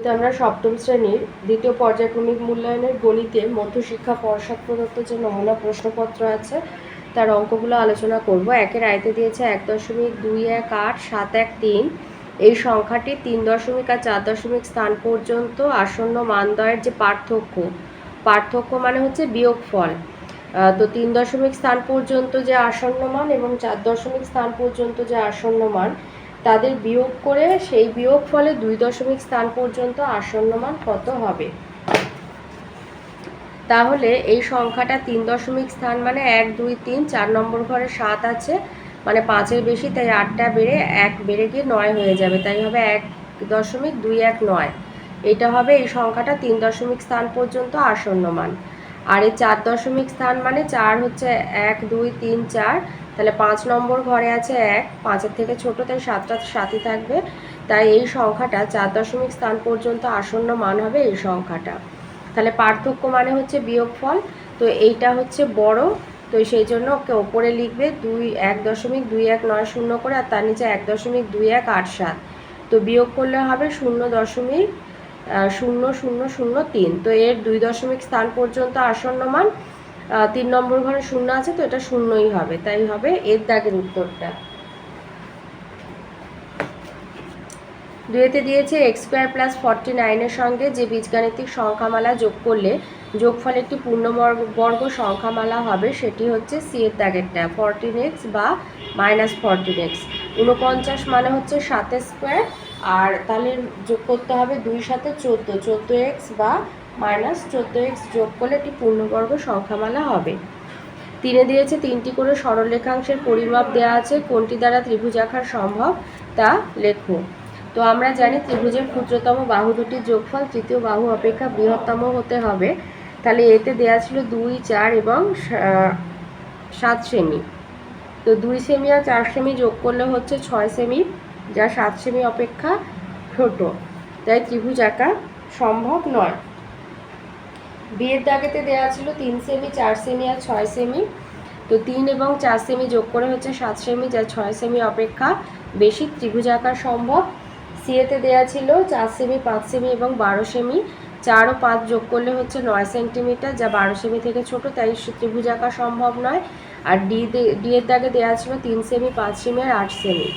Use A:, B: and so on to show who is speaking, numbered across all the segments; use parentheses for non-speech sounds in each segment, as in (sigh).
A: ভিডিওতে আমরা সপ্তম শ্রেণির দ্বিতীয় পর্যায়ক্রমিক মূল্যায়নের গণিতে মধ্যশিক্ষা পর্ষদ প্রদত্ত যে নমুনা প্রশ্নপত্র আছে, তার অঙ্কগুলো আলোচনা করব। একের আয়তে দিয়েছে এক দশমিক দুই এক আট সাত এক তিন। এই সংখ্যাটি তিন দশমিক আর চার দশমিক স্থান পর্যন্ত আসন্ন মানদয়ের যে পার্থক্য পার্থক্য মানে হচ্ছে বিয়োগফল। তো তিন দশমিক স্থান পর্যন্ত যে আসন্ন মান এবং চার দশমিক স্থান পর্যন্ত যে আসন্ন মান তাদের বিয়োগ করে সেই বিয়োগ ফলে দুই দশমিক স্থান পর্যন্ত আসন্নমান কত হবে? তাহলে এই সংখ্যাটা তিন দশমিক স্থান মানে এক, দুই, তিন, চার নম্বর ঘরে সাত আছে মানে পাঁচের বেশি, তাই আটটা বেড়ে এক বেড়ে গিয়ে নয় হয়ে যাবে, তাই হবে এক দশমিক দুই এক নয়। এটা হবে এই সংখ্যাটা তিন দশমিক স্থান পর্যন্ত আসন্ন মান আর এই চার দশমিক স্থান মানে চার হচ্ছে এক, দুই, তিন, চার তাহলে পাঁচ নম্বর ঘরে আছে এক, পাঁচের থেকে ছোট, তাই সাতটা সাতই থাকবে। তাই এই সংখ্যাটা চার দশমিক স্থান পর্যন্ত আসন্ন মান হবে এই সংখ্যাটা। তাহলে পার্থক্য মানে হচ্ছে বিয়োগফল, তো এইটা হচ্ছে বড়, তো সেই জন্য ওকে ওপরে লিখবে দুই এক দশমিক দুই এক নয় শূন্য করে, আর তার নিচে এক দশমিক দুই এক আট সাত। তো বিয়োগ করলে হবে শূন্য দশমিক শূন্য শূন্য শূন্য তিন। তো এর দুই দশমিক স্থান পর্যন্ত আসন্ন মান তিন নম্বর ঘরে শূন্য আছে তো এটা শূন্যই হবে, তাই হবে এর দাগের উত্তরটা। দুয়েতে দিয়েছে এক্স স্কোয়ার প্লাস ফর্টি নাইনের সঙ্গে যে বীজগাণিতিক সংখ্যামালা যোগ করলে যোগফল একটি পূর্ণবর্গ বর্গ সংখ্যামালা হবে, সেটি হচ্ছে সি এর দাগেরটা ফর্টিন এক্স বা মাইনাস ফর্টিন এক্স উনপঞ্চাশ মানে হচ্ছে সাতের স্কোয়ার আর তাহলে যোগ করতে হবে দুই সাথে চোদ্দ চোদ্দ এক্স বা মাইনাস চোদ্দ এক্স যোগ করলে একটি পূর্ণবর্গ সংখ্যামালা হবে। তিনে দিয়েছে তিনটি করে সরলরেখাংশের পরিমাপ দেওয়া আছে, কোনটি দ্বারা ত্রিভুজ আঁকার সম্ভব তা লেখো। তো আমরা জানি ত্রিভুজের ক্ষুদ্রতম বাহু দুটির যোগফল, তৃতীয় বাহু অপেক্ষা বৃহত্তম হতে হবে। তাহলে এতে দেওয়া ছিল দুই, চার এবং সাত সেমি। তো দুই সেমি আর চার সেমি যোগ করলে হচ্ছে ছয় সেমি, যা সাত সেমি অপেক্ষা ছোট। তাই ত্রিভুজ আঁকা সম্ভব নয়। বিয়ের দাগেতে দেওয়া ছিল তিন সেমি চার সেমি আর ছয় সেমি তো তিন এবং চার সেমি যোগ করে হচ্ছে সাত সেমি যা ছয় সেমি অপেক্ষা বেশি ত্রিভুজ আঁকা সম্ভব। সিএতে দেওয়া ছিল চার সেমি পাঁচ সেমি এবং বারো সেমি চার ও পাঁচ যোগ করলে হচ্ছে নয় সেন্টিমিটার যা বারো সেমি থেকে ছোট, তাই ত্রিভুজ আঁকা সম্ভব নয়। আর ডি ডি এর দাগে দেওয়া ছিল তিন সেমি পাঁচ সেমি আর আট সেমি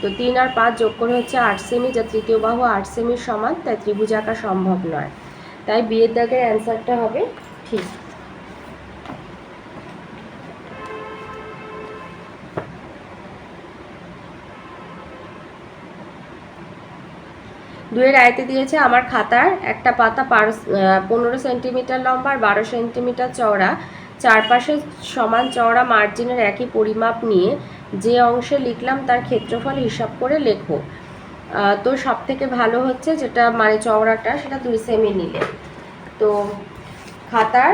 A: তো তিন আর পাঁচ যোগ করে হচ্ছে আট সেমি যা তৃতীয় বাহু আট সেমির সমান, তাই ত্রিভুজ আঁকা সম্ভব নয়। তাই বিয়ের দাগের অ্যান্সারটা হবে ঠিক। দুয়ের আয়তে দিয়েছে আমার খাতার একটা পাতা পনেরো সেন্টিমিটার লম্বা আর বারো সেন্টিমিটার চওড়া। চারপাশে সমান চওড়া মার্জিনের একই পরিমাপ নিয়ে যে অংশে লিখলাম তার ক্ষেত্রফল হিসাব করে লেখো। তো সব থেকে ভালো হচ্ছে যেটা মানে চওড়াটা, সেটা দুই সেমি নিলে। তো খাতার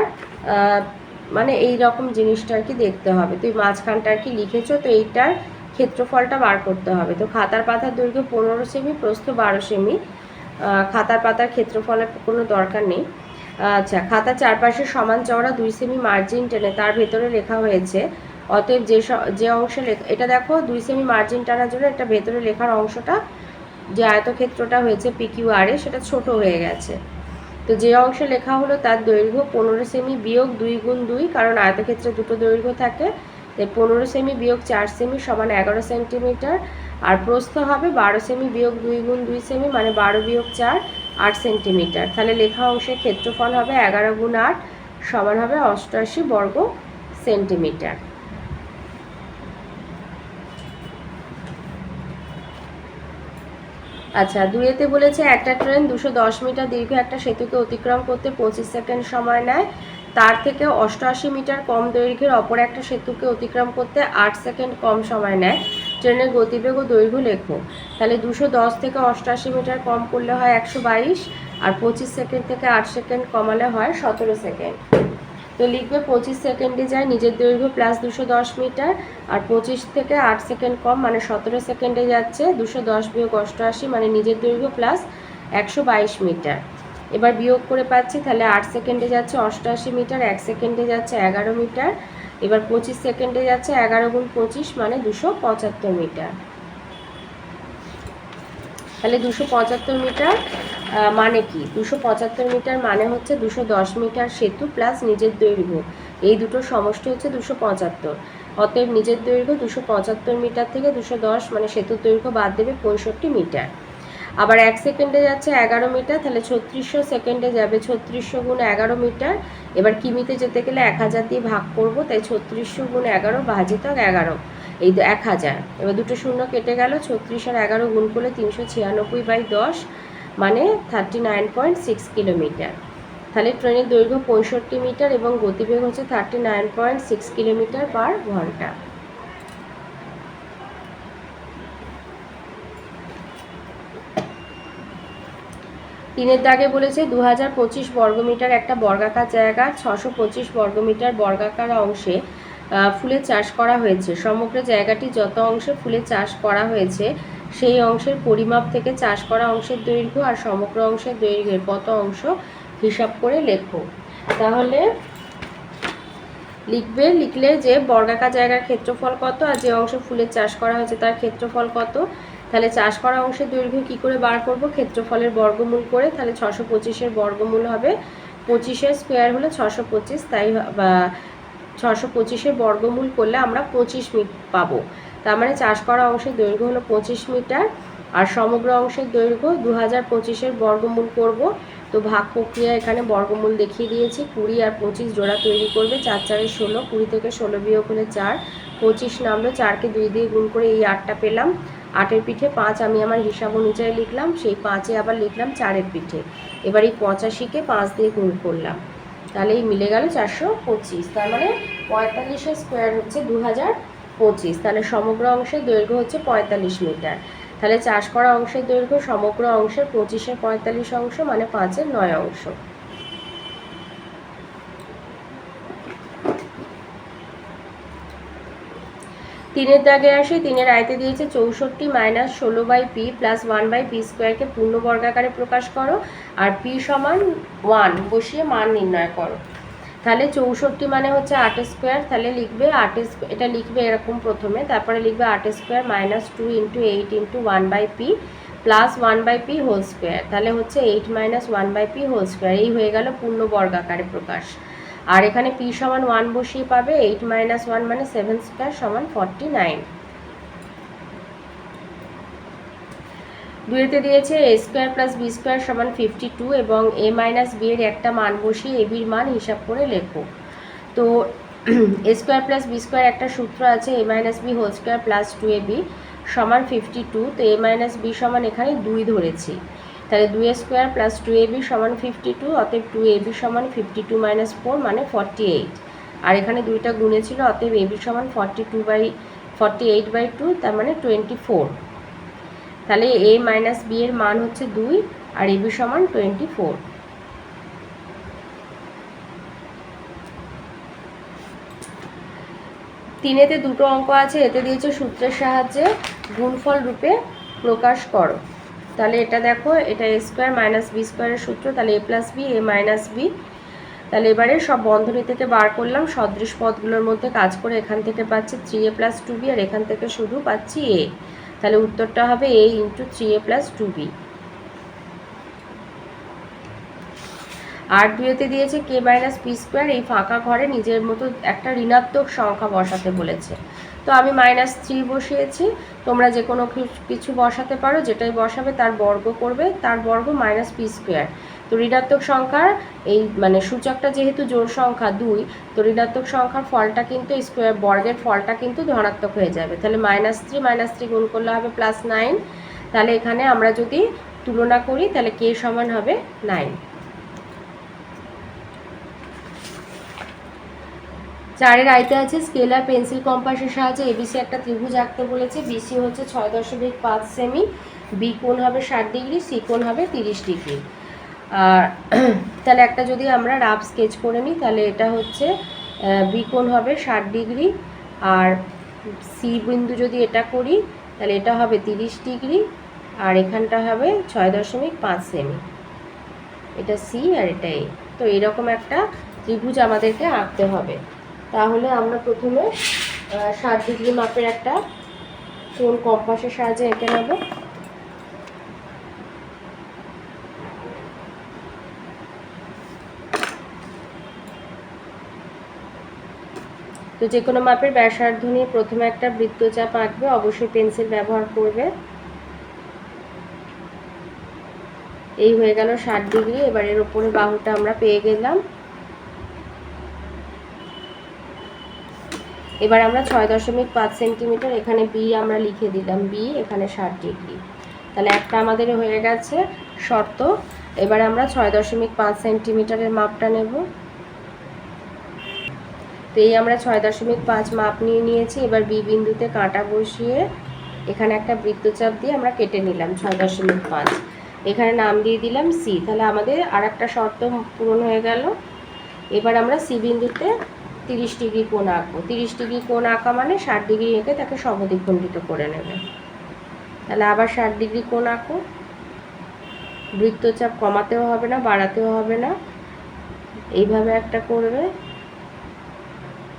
A: মানে এই রকম জিনিসটা আর কি দেখতে হবে। তুই মাঝখানটা আর কি লিখেছো, তো এইটার ক্ষেত্রফলটা বার করতে হবে। তো খাতার পাতার দৈর্ঘ্য পনেরো সেমি প্রস্থ বারো সেমি খাতার পাতার ক্ষেত্রফলের কোনো দরকার নেই। আচ্ছা খাতার চারপাশে সমান চওড়া দুই সেমি মার্জিন টেনে তার ভেতরে লেখা হয়েছে। অতএব যে যে অংশে লেখা, এটা দেখো, দুই সেমি মার্জিন টানার জন্য এটা ভেতরে লেখার অংশটা যে আয়তক্ষেত্রটা হয়েছে পিকিউ আরে সেটা ছোট হয়ে গেছে। তো যে অংশে লেখা হলো তার দৈর্ঘ্য পনেরো সেমি বিয়োগ দুই গুণ দুই, কারণ আয়তক্ষেত্রে দুটো দৈর্ঘ্য থাকে, তাই পনেরো সেমি বিয়োগ চার সেমি সমান এগারো সেন্টিমিটার, আর প্রস্থ হবে বারো সেমি বিয়োগ দুই গুণ দুই সেমি মানে বারো বিয়োগ চার, আট সেন্টিমিটার। তাহলে লেখা অংশের ক্ষেত্রফল হবে এগারো গুণ আট, সমান হবে অষ্টআশি বর্গ সেন্টিমিটার। আচ্ছা দুইয়েতে বলেছে একটা ট্রেন দুশো দশ মিটার দীর্ঘ, একটা সেতুকে অতিক্রম করতে পঁচিশ সেকেন্ড সময় নেয়। তার থেকে অষ্টআশি মিটার কম দৈর্ঘ্যের অপর একটা সেতুকে অতিক্রম করতে আট সেকেন্ড কম সময় নেয়। ট্রেনের গতিবেগ ও দৈর্ঘ্য লেখো। তাহলে দুশো দশ থেকে অষ্টআশি মিটার কম করলে হয় একশো বাইশ, আর পঁচিশ সেকেন্ড থেকে আট সেকেন্ড কমালে হয় সতেরো সেকেন্ড। তো লিখবে পঁচিশ সেকেন্ডে যায়, নিজের দৈর্ঘ্য প্লাস দুশো দশ মিটার, আর পঁচিশ থেকে আট সেকেন্ড কম মানে সতেরো সেকেন্ডে যাচ্ছে, দুশো দশ বিয়োগ অষ্টআশি মানে নিজের দৈর্ঘ্য প্লাস একশো বাইশ মিটার। এবার বিয়োগ করে পাচ্ছি, তাহলে আট সেকেন্ডে যাচ্ছে অষ্টআশি মিটার, এক সেকেন্ডে যাচ্ছে এগারো মিটার, এবার পঁচিশ সেকেন্ডে যাচ্ছে এগারো গুণ পঁচিশ মানে দুশো পঁচাত্তর মিটার। তাহলে দুশো পঁচাত্তর মিটার মানে কি? দুশো পঁচাত্তর মিটার মানে হচ্ছে দুশো দশ মিটার সেতু প্লাস নিজের দৈর্ঘ্য। এই দুটো সমষ্টি হচ্ছে দুশো পঁচাত্তর। অতএব নিজের দৈর্ঘ্য দুশো পঁচাত্তর মিটার থেকে দুশো দশ মানে সেতুর দৈর্ঘ্য বাদ দেবে পঁয়ষট্টি মিটার। আবার এক সেকেন্ডে যাচ্ছে এগারো মিটার, তাহলে ছত্রিশশো সেকেন্ডে যাবে ছত্রিশশো গুণ এগারো মিটার। এবার কিমিতে যেতে গেলে এক হাজার দিয়ে ভাগ করব, তাই ছত্রিশশো গুণ এগারো ভাজিত এগারো। এই এক হাজার। এবার দুটো শূন্য কেটে গেল, ছত্রিশ আর এগারো গুণ করলে তিনশো ছিয়ানব্বই বাই দশ। মানে thirty nine point six kilometre তাহলে ট্রেনের দৈর্ঘ্য পঁয়ষট্টি মিটার এবং গতিবেগ হচ্ছে thirty nine point six kilometre per ঘণ্টা। তিনের দাগে বলেছে দু হাজার পঁচিশ বর্গমিটার একটা বর্গাকার জায়গা, ছশো পঁচিশ বর্গমিটার বর্গাকার অংশে ফুলের চাষ করা হয়েছে। সমগ্র জায়গাটি যত অংশে ফুলের চাষ করা হয়েছে সেই অংশের পরিমাপ থেকে চাষ করা অংশের দৈর্ঘ্য আর সমগ্র অংশের দৈর্ঘ্যের কত অংশ হিসাব করে লেখো। তাহলে লিখবে, লিখলে যে বর্গাকার জায়গার ক্ষেত্রফল কত আর যে অংশে ফুলের চাষ করা হয়েছে তার ক্ষেত্রফল কত, তাহলে চাষ করা অংশের দৈর্ঘ্য কী করে বার করব? ক্ষেত্রফলের বর্গমূল করে, তাহলে ছশো পঁচিশের বর্গমূল হবে পঁচিশের স্কোয়ার হলে ছশো পঁচিশ, তাই ছশো পঁচিশের বর্গমূল করলে আমরা পঁচিশ মিট পাবো। তার মানে চাষ করা অংশের দৈর্ঘ্য হলো পঁচিশ মিটার আর সমগ্র অংশের দৈর্ঘ্য দু হাজার পঁচিশের বর্গমূল করব। তো ভাগ প্রক্রিয়া এখানে বর্গমূল দেখিয়ে দিয়েছি, কুড়ি আর পঁচিশ জোড়া তৈরি করবে, চার চারে ষোলো, কুড়ি থেকে ষোলো বিয়োগ হলে চার, পঁচিশ নামলো, চারকে দুই দিয়ে গুণ করে এই আটটা পেলাম। আটের পিঠে পাঁচ আমি আমার হিসাব অনুযায়ী লিখলাম, সেই পাঁচে আবার লিখলাম চারের পিঠে। এবার এই পঁচাশিকে পাঁচ দিয়ে গুণ করলাম। তাহলে এই মিলে গেল চারশো পঁচিশ, তার মানে পঁয়তাল্লিশের স্কোয়ার হচ্ছে দু হাজার পঁচিশ, তাহলে সমগ্র অংশের দৈর্ঘ্য হচ্ছে পঁয়তাল্লিশ মিটার। তাহলে চাষ করা অংশের দৈর্ঘ্য সমগ্র অংশের পঁচিশের পঁয়তাল্লিশ অংশ মানে পাঁচের নয় অংশ। তিনের দাগে আসি, তিনের আয়তে দিয়েছে চৌষট্টি মাইনাস ষোলো by P plus one by P স্কোয়ারকে পূর্ণ বর্গাকারে প্রকাশ করো, আর পি সমান ওয়ান, বসিয়ে মান নির্ণয় করো। তাহলে চৌষট্টি মানে হচ্ছে আট স্কোয়ার, তাহলে লিখবে আট এটা লিখবে এরকম প্রথমে, তারপরে লিখবে আট square minus two into eight into one by P plus one by P whole square তাহলে হচ্ছে eight minus one by P whole square এই হয়ে গেল পূর্ণ বর্গাকারে প্রকাশ। আর এখানে পি সমান ওয়ান বসিয়ে পাবে এইট মাইনাস ওয়ান মানে সেভেন স্কোয়ার সমান ফর্টি নাইন দুয়েতে দিয়েছে A square plus B square সমান ফিফটি টু এবং এ মাইনাস বি এর একটা মান বসিয়ে এ বির মান হিসাব করে লেখো। তো A square plus B square একটা সূত্র আছে A minus B whole square plus two A B সমান ফিফটি টু তো এ মাইনাস বি সমান এখানে দুই ধরেছি। তাহলে দুই square plus two A B সমান ফিফটি টু অতএব টু এ বি সমান ফিফটি টু মাইনাস ফোর মানে ফর্টি এইট আর এখানে দুইটা গুণে ছিল, অতএব এ বি সমান forty two by forty eight by two তার মানে টোয়েন্টি ফোর তাহলে এ মাইনাস বি এর মান হচ্ছে দুই আর এ বি সমান টোয়েন্টি ফোর তিনেতে দুটো অঙ্ক আছে, এতে দিয়েছে সূত্রের সাহায্যে গুণফল রূপে প্রকাশ করো। তাহলে এটা দেখো, এটা এ স্কোয়ার মাইনাস বি স্কোয়ারের সূত্র, তাহলে A plus B A minus B তাহলে এবারে সব বন্ধনী থেকে বার করলাম, সদৃশ পদগুলোর মধ্যে কাজ করে এখান থেকে পাচ্ছি three A plus two B আর এখান থেকে শুধু পাচ্ছি এ তাহলে উত্তরটা হবে A into three A plus two B আর দুয়েতে দিয়েছে কে মাইনাস পি স্কোয়ার এই ফাঁকা ঘরে নিজের মতো একটা ঋণাত্মক সংখ্যা বসাতে বলেছে। তো আমি মাইনাস থ্রি বসিয়েছি, তোমরা যে কোনো কিছু- বসাতে পারো, যেটাই বসাবে তার বর্গ করবে, তার বর্গ মাইনাস পি স্কোয়ার তো ঋণাত্মক সংখ্যার এই মানে সূচকটা যেহেতু জোড় সংখ্যা দুই, তো ঋণাত্মক সংখ্যার ফলটা কিন্তু স্কোয়ার বর্গের ফলটা কিন্তু ধনাত্মক হয়ে যাবে। তাহলে মাইনাস থ্রি মাইনাস থ্রি গুণ করলে হবে প্লাস নাইন তাহলে এখানে আমরা যদি তুলনা করি, তাহলে কে সমান হবে নাইন চারের আইতে আছে স্কেলার পেন্সিল কম্পাসের সাহায্যে এবিসি একটা ত্রিভুজ আঁকতে বলেছে। বিসি হচ্ছে ছয় দশমিক পাঁচ সেমি বি কোণ হবে ষাট ডিগ্রি সি কোণ হবে তিরিশ ডিগ্রি আর (clears throat) তাহলে একটা যদি আমরা রাফ স্কেচ করে নিই, তাহলে এটা হচ্ছে বি কোণ হবে ষাট ডিগ্রি আর সি বিন্দু যদি এটা করি, তাহলে এটা হবে তিরিশ ডিগ্রি আর এখানটা হবে ছয় দশমিক পাঁচ সেমি। এটা সি আর এটা এ তো এরকম একটা ত্রিভুজ আমাদেরকে আঁকতে হবে। তাহলে আমরা প্রথমে ষাট ডিগ্রি মাপের একটা কোন কম্পাসের সাহায্যে এঁকে নেব। তো যে কোনো মাপের ব্যাসার্ধ নিয়ে প্রথমে একটা বৃত্তচাপ আঁকবে, অবশ্যই পেন্সিল ব্যবহার করবে। এই হয়ে গেল ষাট ডিগ্রি, এবার এর ওপরে বাহুটা আমরা পেয়ে গেলাম। এবার আমরা ছয় দশমিক পাঁচ সেন্টিমিটার, এখানে বি আমরা লিখে দিলাম বি এখানে ষাট ডিগ্রি। তাহলে একটা আমাদের হয়ে গেছে শর্ত। এবার আমরা ছয় দশমিক পাঁচ সেন্টিমিটারের মাপটা নেব। তো এই আমরা ছয় দশমিক পাঁচ মাপ নিয়ে নিয়েছি। এবার বি বিন্দুতে কাঁটা বসিয়ে এখানে একটা বৃত্তচাপ দিয়ে আমরা কেটে নিলাম ছয় দশমিক পাঁচ। এখানে নাম দিয়ে দিলাম সি। তাহলে আমাদের আর একটা শর্ত পূরণ হয়ে গেল। এবার আমরা সি বিন্দুতে তিরিশ ডিগ্রি কোণ আঁকবো। তিরিশ ডিগ্রি কোণ আঁকা মানে ষাট ডিগ্রি এঁকে তাকে সমদ্বিখণ্ডিত করে নেবে। তাহলে আবার ষাট ডিগ্রি কোণ আঁকো। বৃত্তচাপ কমাতেও হবে না, বাড়াতেও হবে না। এইভাবে একটা করবে।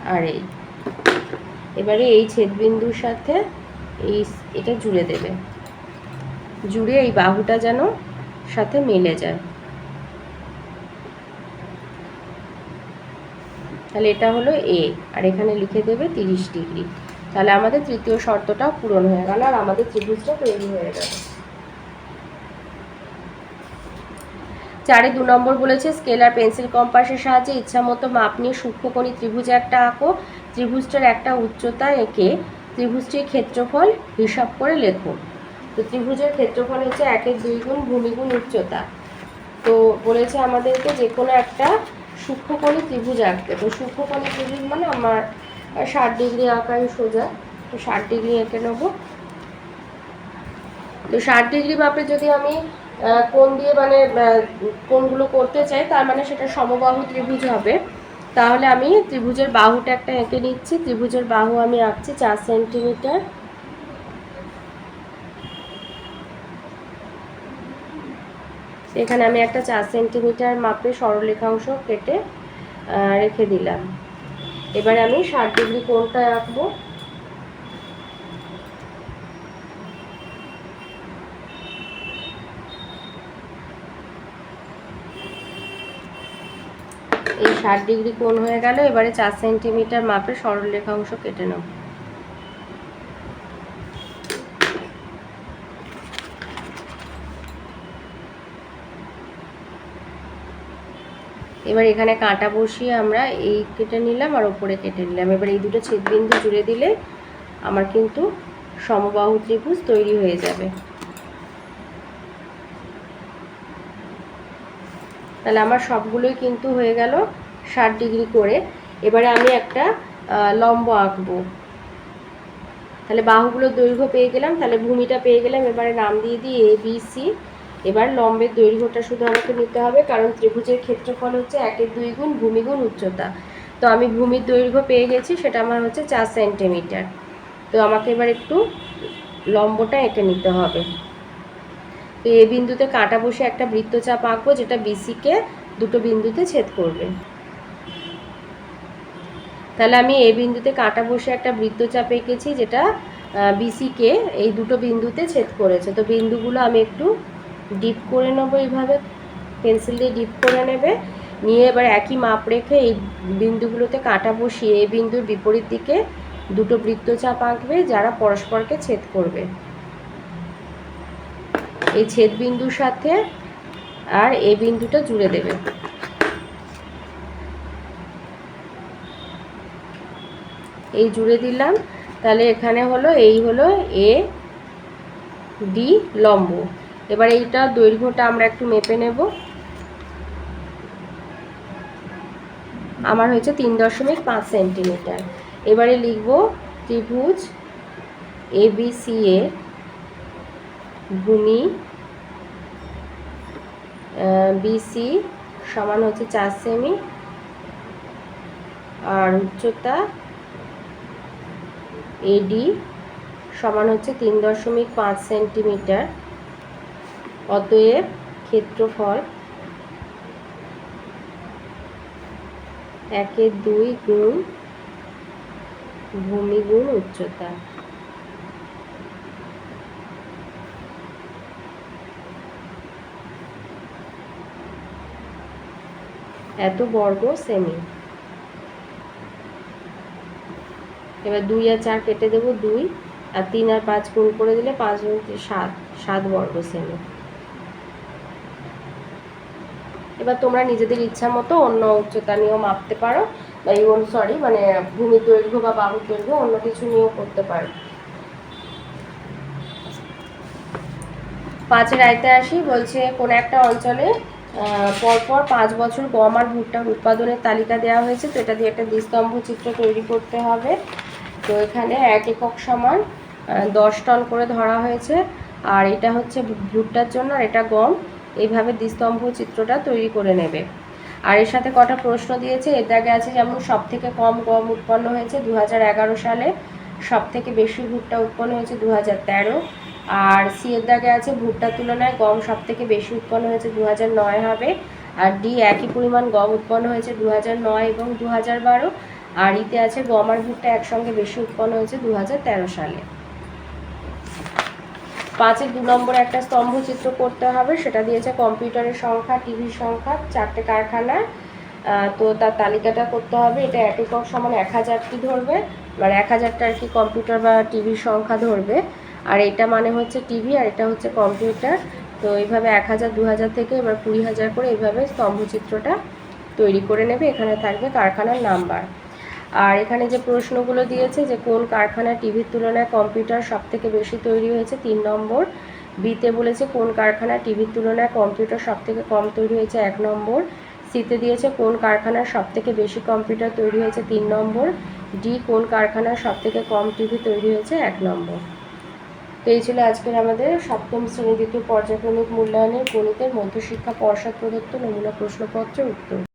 A: আর এই। এবারে এই ছেদবিন্দুর সাথে এই এটা জুড়ে দেবে। জুড়ে এই বাহুটা যেন সাথে মিলে যায়। তাহলে এটা হলো এ, আর এখানে লিখে দেবে তিরিশ ডিগ্রি। তাহলে আমাদের তৃতীয় শর্তটা পূরণ হয়ে গেল, আর আমাদের ত্রিভুজটা তৈরি হয়ে গেল। চারে দু নম্বর বলেছে, স্কেলার পেন্সিল কম্পাসের সাহায্যে ইচ্ছামতো মাপ নিয়ে সূক্ষ্মকণি ত্রিভুজ একটা আঁকো। ত্রিভুজটার একটা উচ্চতা এঁকে ত্রিভুজটির ক্ষেত্রফল হিসাব করে লেখো। তো ত্রিভুজের ক্ষেত্রফল হচ্ছে একের দুই গুণ, ভূমিগুণ উচ্চতা। তো বলেছে আমাদেরকে যে কোনো একটা সূক্ষ্মকণি ত্রিভুজ আঁকতে। তো সূক্ষ্মকণি ত্রিভুজ মানে আমার ষাট ডিগ্রি আঁকাই সোজা। তো ষাট ডিগ্রি এঁকে নেব। তো ষাট ডিগ্রি মাপে যদি আমি কোণ দিয়ে মানে কোনগুলো করতে চাই, তার মানে সেটা সমবাহু ত্রিভুজ হবে। তাহলে আমি ত্রিভুজের বাহুটা একটা এঁকে নিচ্ছি। ত্রিভুজের বাহু আমি আঁকছি চার সেন্টিমিটার। এখানে আমি একটা চার সেন্টিমিটার মাপে সরলরেখাংশ কেটে রেখে দিলাম। এবারে আমি ষাট ডিগ্রি কোণটা আঁকবো এই ষাট ডিগ্রি কোণ হয়ে গেল, এবারে চার সেন্টিমিটার মাপের মাপে সরলরেখাংশ কেটে নেব এবার এখানে কাঁটা বসিয়ে আমরা এই কেটে নিলাম আর ওপরে কেটে নিলাম। এবার এই দুটো ছেদবিন্দু জুড়ে দিলে আমার কিন্তু সমবাহু ত্রিভুজ তৈরি হয়ে যাবে। তাহলে আমার সবগুলোই কিন্তু হয়ে গেল। ষাট ডিগ্রি করে এবারে আমি একটা লম্ব আঁকবো। তাহলে বাহুগুলোর দৈর্ঘ্য পেয়ে গেলাম, তাহলে ভূমিটা পেয়ে গেলাম, এবারে নাম দিয়ে দিই এ বি সি এবার লম্বের দৈর্ঘ্যটা শুধু আমাকে নিতে হবে, কারণ ত্রিভুজের ক্ষেত্রফল হচ্ছে একের দুই গুণ ভূমিগুণ উচ্চতা। তো আমি ভূমির দৈর্ঘ্য পেয়ে গেছি, সেটা আমার হচ্ছে চার সেন্টিমিটার। তো আমাকে এবার একটু লম্বটা এঁকে নিতে হবে। তো এ বিন্দুতে কাটা বসে একটা বৃত্তচাপ আঁকবো, যেটা বিসিকে দুটো বিন্দুতে ছেদ করবে। তাহলে আমি এ বিন্দুতে কাঁটা বসে একটা বৃত্তচাপ এঁকেছি যেটা বিসিকে এই দুটো বিন্দুতে ছেদ করেছে। তো বিন্দুগুলো আমি একটু ডিপ করে নেব এইভাবে, পেন্সিল দিয়ে ডিপ করে নেবে। নিয়ে এবার একই মাপ রেখে এই বিন্দুগুলোতে কাঁটা বসিয়ে এই বিন্দুর বিপরীত দিকে দুটো বৃত্তচাপ আঁকবে যারা পরস্পরকে ছেদ করবে। এই ছেদ বিন্দুর সাথে আর এই বিন্দুটা জুড়ে দেবে। এই জুড়ে দিলাম। তাহলে এখানে হলো, এই হলো এ ডি লম্ব। এবার এইটা দৈর্ঘ্যটা আমরা একটু মেপে নেব। আমার হয়েছে তিন দশমিক পাঁচ সেন্টিমিটার। এবারে লিখব ত্রিভুজ এ বি সি এ ভূমি বিসি সমান হচ্ছে চার সেমি। আর উচ্চতা এডি সমান হচ্ছে তিন দশমিক পাঁচ সেন্টিমিটার। অতএব ক্ষেত্রফল একের দুই গুণ ভূমি গুণ উচ্চতা। এত বর্গ সেমি। এবার দুই আর চার কেটে দেবো দুই, আর তিন আর পাঁচ গুণ করে দিলে পাঁচ সাত সাত বর্গ সেমি। এবার তোমরা নিজেদের ইচ্ছা মতো অন্য উচ্চতা নিয়েও মাপতে পারো, বা ইউন সরি মানে ভূমি দৈর্ঘ্য বা বাহুর দৈর্ঘ্য অন্য কিছু নিয়েও করতে পারো। পাঁচের আয়তে আসি, বলছে কোন একটা অঞ্চলে পরপর পাঁচ বছর গম আর ভুট্টার উৎপাদনের তালিকা দেওয়া হয়েছে, তো এটা দিয়ে একটা দ্বিস্তম্ভ চিত্র তৈরি করতে হবে। তো এখানে এক একক সমান দশ টন করে ধরা হয়েছে। আর এটা হচ্ছে ভুট্টার জন্য আর এটা গম। এইভাবে দ্বিস্তম্ভ চিত্রটা তৈরি করে নেবে। আর এর সাথে কটা প্রশ্ন দিয়েছে। এর দাগে আছে যেমন সব থেকে কম গম উৎপন্ন হয়েছে দু হাজার এগারো সালে। সব থেকে বেশি ভুট্টা উৎপন্ন হয়েছে দু হাজার তেরো। আর সি এর দাগে আছে, ভুট্টার তুলনায় গম সব থেকে বেশি উৎপন্ন হয়েছে দু হবে। আর ডি একই পরিমাণ গম উৎপন্ন হয়েছে দু এবং দু আর ইতে আছে গম আর ভুট্টা একসঙ্গে বেশি উৎপন্ন হয়েছে দু হাজার তেরো সালে। পাঁচের দু নম্বর একটা স্তম্ভচিত্র করতে হবে সেটা দিয়েছে কম্পিউটারের সংখ্যা টিভির সংখ্যা চারটে কারখানায় আহ, তো তার তালিকাটা করতে হবে। এটা এক একক সমান এক হাজারটি ধরবে? মানে এক হাজারটা আর কি কম্পিউটার বা টিভির সংখ্যা ধরবে। আর এটা মানে হচ্ছে টিভি আর এটা হচ্ছে কম্পিউটার। তো এইভাবে এক হাজার দু হাজার থেকে এবার কুড়ি হাজার করে এইভাবে স্তম্ভচিত্রটা তৈরি করে নেবে। এখানে থাকবে কারখানার নাম্বার। আর এখানে যে প্রশ্নগুলো দিয়েছে যে কোন কারখানা টিভির তুলনায় কম্পিউটার সব থেকে বেশি তৈরি হয়েছে, তিন নম্বর। বিতে বলেছে কোন কারখানা টিভির তুলনায় কম্পিউটার সব থেকে কম তৈরি হয়েছে, এক নম্বর। সিতে দিয়েছে কোন কারখানার সব থেকে বেশি কম্পিউটার তৈরি হয়েছে, তিন নম্বর। ডি, কোন কারখানার সব থেকে কম টিভি তৈরি হয়েছে, এক নম্বর। তো এই ছিল আজকের আমাদের সপ্তম শ্রেণি দ্বিতীয় পর্যায়ক্রমিক মূল্যায়নের গণিতের মধ্যশিক্ষা পর্ষদ প্রদত্ত নমুনা প্রশ্নপত্রের উত্তর।